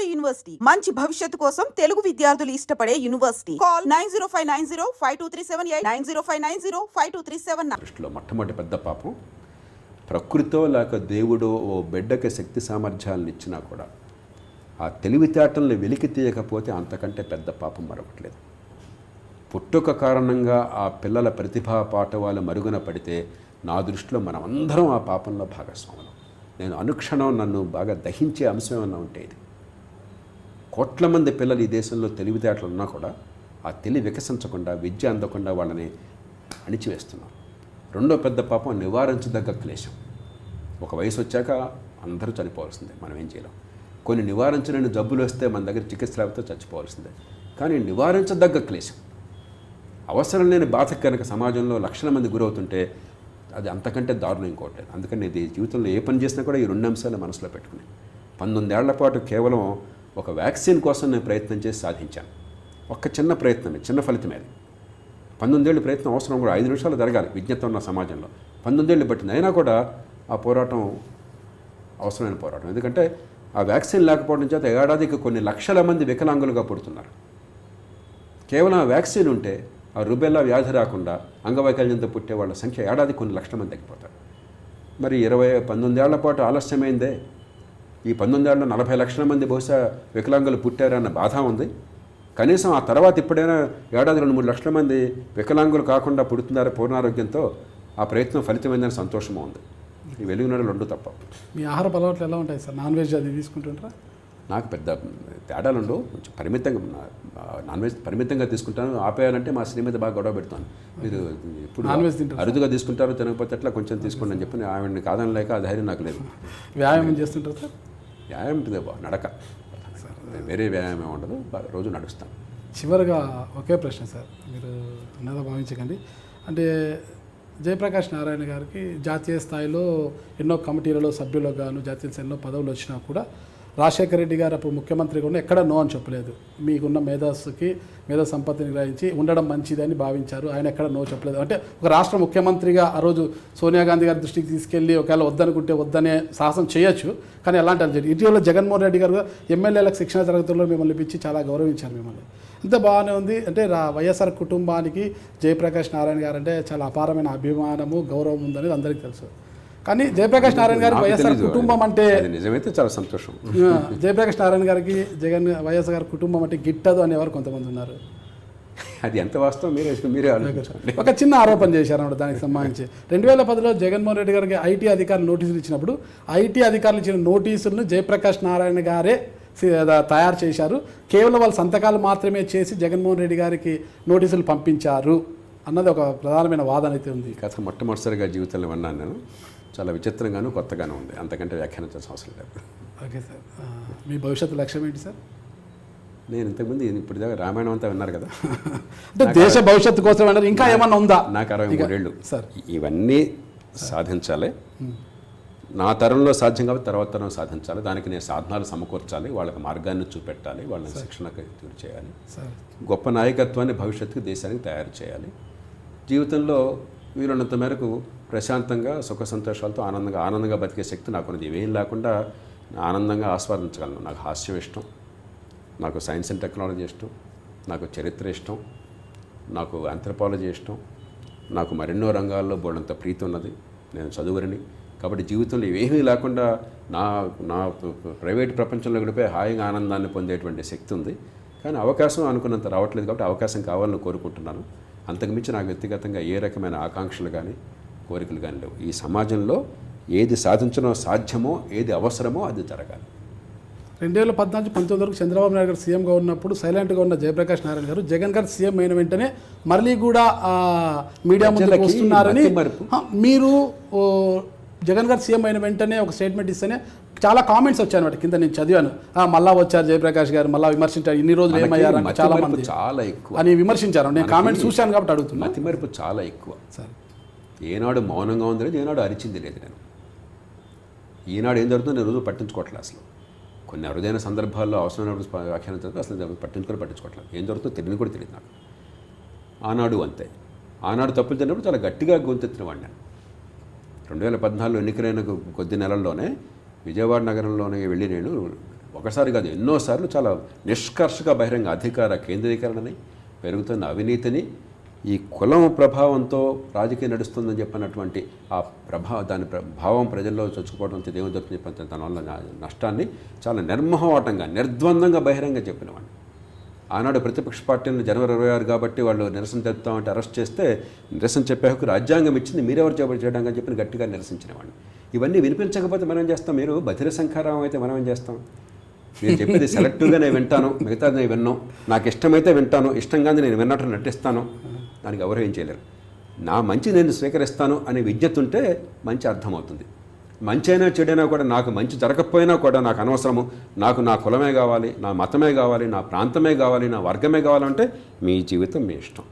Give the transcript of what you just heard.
Vijayawada university. మంచి భవిష్యత్తు కోసం తెలుగు విద్యార్థులు ఇష్టపడే university. Call nine zero five nine zero five two three seven eight nine zero five nine zero five two three seven దృష్టిలో మొట్టమొదటి పెద్ద పాపం. ప్రకృతో లేక దేవుడో ఓ బిడ్డకి శక్తి సామర్థ్యాలను ఇచ్చినా కూడా ఆ తెలివితేటల్ని వెలికి తీయకపోతే అంతకంటే పెద్ద పాపం మరొకట్లేదు. పుట్టుక కారణంగా ఆ పిల్లల ప్రతిభా పాఠవాలు మరుగున పడితే నా దృష్టిలో మనమందరం ఆ పాపంలో భాగస్వాములం. నేను అనుక్షణం నన్ను బాగా దహించే అంశం ఏమన్నా ఉంటే ఇది. కోట్ల మంది పిల్లలు ఈ దేశంలో తెలివితేటలు ఉన్నా కూడా ఆ తెలివి వికసించకుండా విద్య అందకుండా వాళ్ళని అణిచివేస్తున్నారు. రెండో పెద్ద పాపం నివారించదగ్గ క్లేశం. ఒక వయసు వచ్చాక అందరూ చనిపోవాల్సిందే మనం ఏం చేయలేం. కొన్ని నివారించలేని జబ్బులు వస్తే మన దగ్గర చికిత్స లేకపోతే చచ్చిపోవాల్సిందే. కానీ నివారించదగ్గ క్లేశం. అవసరం లేని బాధకు కనుక సమాజంలో లక్షల మంది గురవుతుంటే అది అంతకంటే దారుణం ఇంకోటి. అందుకని ఇది జీవితంలో ఏ పని చేసినా కూడా ఈ రెండు అంశాలు మనసులో పెట్టుకుని. పంతొమ్మిదేళ్ళ పాటు కేవలం ఒక వ్యాక్సిన్ కోసం నేను ప్రయత్నం చేసి సాధించాను. ఒక్క చిన్న ప్రయత్నమే చిన్న ఫలితమే అది. పంతొమ్మిదేళ్ళు ప్రయత్నం అవసరం కూడా ఐదు నిమిషాలు జరగాలి విజ్ఞత ఉన్న సమాజంలో. పంతొమ్మిదేళ్ళు పట్టింది అయినా కూడా ఆ పోరాటం అవసరమైన పోరాటం. ఎందుకంటే ఆ వ్యాక్సిన్ లేకపోవడం చేత ఏడాదికి కొన్ని లక్షల మంది వికలాంగులుగా పుడుతున్నారు. కేవలం ఆ వ్యాక్సిన్ ఉంటే ఆ రుబెల్లా వ్యాధి రాకుండా అంగవైకల్యంతో పుట్టే వాళ్ళ సంఖ్య ఏడాది కొన్ని లక్షల మంది తగ్గిపోతారు. మరి ఇరవై పంతొమ్మిదేళ్ళ పాటు ఆలస్యమైందే. ఈ పంతొమ్మిదేళ్ళలో నలభై లక్షల మంది బహుశా వికలాంగులు పుట్టారన్న బాధ ఉంది. కనీసం ఆ తర్వాత ఇప్పుడైనా ఏడాది రెండు మూడు లక్షల మంది వికలాంగులు కాకుండా పుడుతున్నారు పూర్ణారోగ్యంతో ఆ ప్రయత్నం ఫలితమైందని సంతోషము ఉంది. ఈ వెలుగునడలు రెండు తప్ప. మీ ఆహార అలవాట్లు ఎలా ఉంటాయి సార్? నాన్ వెజ్ అది తీసుకుంటుంటారా? నాకు పెద్ద తేడాలు ఉండవు. కొంచెం పరిమితంగా నాన్ వెజ్ పరిమితంగా తీసుకుంటాను. ఆపేయాలంటే మా శ్రీమతి బాగా గొడవ పెడతాను. మీరు ఇప్పుడు నాన్ వెజ్ తింటారు అరుదుగా తీసుకుంటారు తినకపోతే ఎట్లా కొంచెం తీసుకోండి అని చెప్పి ఆవిడని కాదని లేక ఆ ధైర్యం నాకు లేదు. వ్యాయామం చేస్తుంటారు సార్? వ్యాయామం ఉంటుంది బా నడక. వేరే వ్యాయామం ఉండదు రోజు నడుస్తాను చివరిగా ఒకే ప్రశ్న సార్ మీరు అన్నదా భావించకండి. అంటే జయప్రకాష్ నారాయణ గారికి జాతీయ స్థాయిలో ఎన్నో కమిటీలలో సభ్యులుగాను జాతీయ స్థాయిలో పదవులు వచ్చినా కూడా రాజశేఖర రెడ్డి గారు అప్పుడు ముఖ్యమంత్రిగా ఉన్న ఎక్కడ నో అని చెప్పలేదు. మీకున్న మేధస్సుకి మేధా సంపత్తిని గ్రహించి ఉండడం మంచిదని భావించారు. ఆయన ఎక్కడ నో చెప్పలేదు. అంటే ఒక రాష్ట్ర ముఖ్యమంత్రిగా ఆ రోజు సోనియా గాంధీ గారి దృష్టికి తీసుకెళ్ళి ఒకవేళ వద్దనుకుంటే వద్దనే సాహసం చేయొచ్చు. కానీ అలాంటి అని ఇటీవల జగన్మోహన్ రెడ్డి గారు ఎమ్మెల్యేలకు శిక్షణ తరగతుల్లో మిమ్మల్ని పిలిచి చాలా గౌరవించారు మిమ్మల్ని. ఇంత బాగానే ఉంది. అంటే రా వైఎస్ఆర్ కుటుంబానికి జయప్రకాష్ నారాయణ గారు అంటే చాలా అపారమైన అభిమానము గౌరవం ఉందనేది అందరికీ తెలుసు. కానీ జయప్రకాష్ నారాయణ గారు వైఎస్ఆర్. కుటుంబం అంటే నిజమైతే చాలా సంతోషం. జయప్రకాష్ నారాయణ గారికి జగన్ వైఎస్ గారి కుటుంబం అంటే గిట్టదు అనేవారు కొంతమంది ఉన్నారు. అది ఎంత వాస్తవం? మీరే మీరే ఒక చిన్న ఆరోపణ చేశారు అన్నమాట దానికి సంబంధించి. రెండు వేల పదిలో జగన్మోహన్ రెడ్డి గారికి ఐటీ అధికారులు నోటీసులు ఇచ్చినప్పుడు ఐటీ అధికారులు ఇచ్చిన నోటీసులను జయప్రకాష్ నారాయణ గారే తయారు చేశారు. కేవలం వాళ్ళ సంతకాలు మాత్రమే చేసి జగన్మోహన్ రెడ్డి గారికి నోటీసులు పంపించారు అన్నది ఒక ప్రధానమైన వాదన అయితే ఉంది. కథ మొట్టమొదటిసారిగా జీవితంలో విన్నాను నేను. చాలా విచిత్రంగాను కొత్తగాను ఉంది. అంతకంటే వ్యాఖ్యానించాల్సిన అవసరం లేదు. Okay sir. మీ భవిష్యత్తు లక్ష్యం ఏంటి సార్? నేను ఇంతకుముందు ఇప్పుడు దాకా రామాయణం అంతా విన్నారు కదా. అంటే దేశ భవిష్యత్తు కోసం అంటే ఇంకా ఏమన్నా ఉందా? నాకు అరవై మూడేళ్ళు. సార్. ఇవన్నీ సాధించాలి. నా తరంలో సాధ్యం కాబట్టి తర్వాత తరం సాధించాలి. దానికి నేను సాధనాలు సమకూర్చాలి. వాళ్ళకి మార్గాన్ని చూపెట్టాలి. వాళ్ళని శిక్షణకు తీరు చేయాలి. గొప్ప నాయకత్వాన్ని భవిష్యత్తుకు దేశానికి తయారు చేయాలి. జీవితంలో వీలున్నంత మేరకు ప్రశాంతంగా సుఖ సంతోషాలతో ఆనందంగా ఆనందంగా బతికే శక్తి నాకున్నది. ఇవేం లేకుండా ఆనందంగా ఆస్వాదించగలను. నాకు హాస్యం ఇష్టం. నాకు సైన్స్ అండ్ టెక్నాలజీ ఇష్టం. నాకు చరిత్ర ఇష్టం. నాకు ఆంథ్రపాలజీ ఇష్టం. నాకు మరెన్నో రంగాల్లో బోడంత ప్రీతి ఉన్నది. నేను చదువురిని. కాబట్టి జీవితంలో ఇవేమీ లేకుండా నా నా ప్రైవేట్ ప్రపంచంలో గడిపే హాయిగా ఆనందాన్ని పొందేటువంటి శక్తి ఉంది. కానీ అవకాశం అనుకున్నంత రావట్లేదు కాబట్టి అవకాశం కావాలని కోరుకుంటున్నాను. అంతకుమించి నాకు వ్యక్తిగతంగా ఏ రకమైన ఆకాంక్షలు కానీ కోరికలు కానీ లేవు. ఈ సమాజంలో ఏది సాధించడం సాధ్యమో ఏది అవసరమో అది జరగాలి. రెండు వేల పద్నాలుగు పంతొమ్మిది వరకు చంద్రబాబు నాయుడు గారు సీఎంగా ఉన్నప్పుడు సైలెంట్గా ఉన్న జయప్రకాష్ నారాయణ గారు జగన్ గారు సీఎం అయిన వెంటనే మళ్ళీ కూడా మీడియా ముందుకు వస్తున్నారని మీరు జగన్ గారు సీఎం అయిన వెంటనే ఒక స్టేట్మెంట్ ఇస్తేనే చాలా కామెంట్స్ వచ్చాయి అనమాట కింద నేను చదివాను. మళ్ళా వచ్చారు జయప్రకాష్ గారు మళ్ళా విమర్శించారు ఇన్ని రోజులు ఏమయ్యారు చాలా మంది చాలా ఎక్కువ. అని విమర్శించారు. నేను కామెంట్స్ చూశాను కాబట్టి అడుగుతున్నా. మతిమరుపు చాలా ఎక్కువ. సార్. ఏనాడు మౌనంగా ఉంది లేదు ఏనాడు అరిచింది లేదు నేను. ఈనాడు ఏం జరుగుతుందో నేను రోజు పట్టించుకోవట్లే అసలు. కొన్ని అరుదైన సందర్భాల్లో అవసరమైనప్పుడు వ్యాఖ్యానం జరిగితే అసలు నేను పట్టించుకొని పట్టించుకోవట్లేదు. ఏం జరుగుతుందో తెలియని కూడా తెలియదు నాకు. ఆనాడు అంతే. ఆనాడు తప్పులు జరిగినప్పుడు చాలా గట్టిగా గొంతెత్తిన వాడిని నేను. రెండు వేల పద్నాలుగులో ఎన్నికలైన కొద్ది నెలల్లోనే విజయవాడ నగరంలోనే వెళ్ళి నేను ఒకసారి కాదు ఎన్నోసార్లు చాలా నిష్కర్షగా బహిరంగ అధికార కేంద్రీకరణని పెరుగుతున్న అవినీతిని ఈ కులం ప్రభావంతో రాజకీయం నడుస్తుందని చెప్పినటువంటి ఆ ప్రభావ దాని ప్రభావం ప్రజల్లో చొచ్చుకోవడం దేవుని దొరికి చెప్పిన దానివల్ల నా- నష్టాన్ని చాలా నిర్మహవాటంగా నిర్ద్వందంగా బహిరంగ చెప్పినవాడిని ఆనాడు ప్రతిపక్ష పార్టీలను జనవరి ఇరవై ఆరు కాబట్టి వాళ్ళు నిరసన చెప్తామంటే అరెస్ట్ చేస్తే నిరసన చెప్పే హక్కు రాజ్యాంగం ఇచ్చింది మీరెవరు చేపట్టి చేయడానికి అని చెప్పి గట్టిగా నిరసించిన వాడిని ఇవన్నీ వినిపించకపోతే మనం ఏం చేస్తాం? మీరు బధిర సంఖారం అయితే మనం ఏం చేస్తాం? మీరు చెప్పేది సెలెక్టివ్గా నేను వింటాను మిగతాది నేను విన్నాను నాకు ఇష్టమైతే వింటాను ఇష్టంగా నేను విన్నట్టు నటిస్తాను. దానికి ఎవరు ఏం చేయలేరు. నా మంచి నేను స్వీకరిస్తాను అనే విజ్ఞత ఉంటే మంచి అర్థమవుతుంది. మంచి అయినా చెడైనా కూడా నాకు మంచి జరగకపోయినా కూడా నాకు అనవసరము. నాకు నా కులమే కావాలి నా మతమే కావాలి నా ప్రాంతమే కావాలి నా వర్గమే కావాలంటే మీ జీవితం మీ ఇష్టం.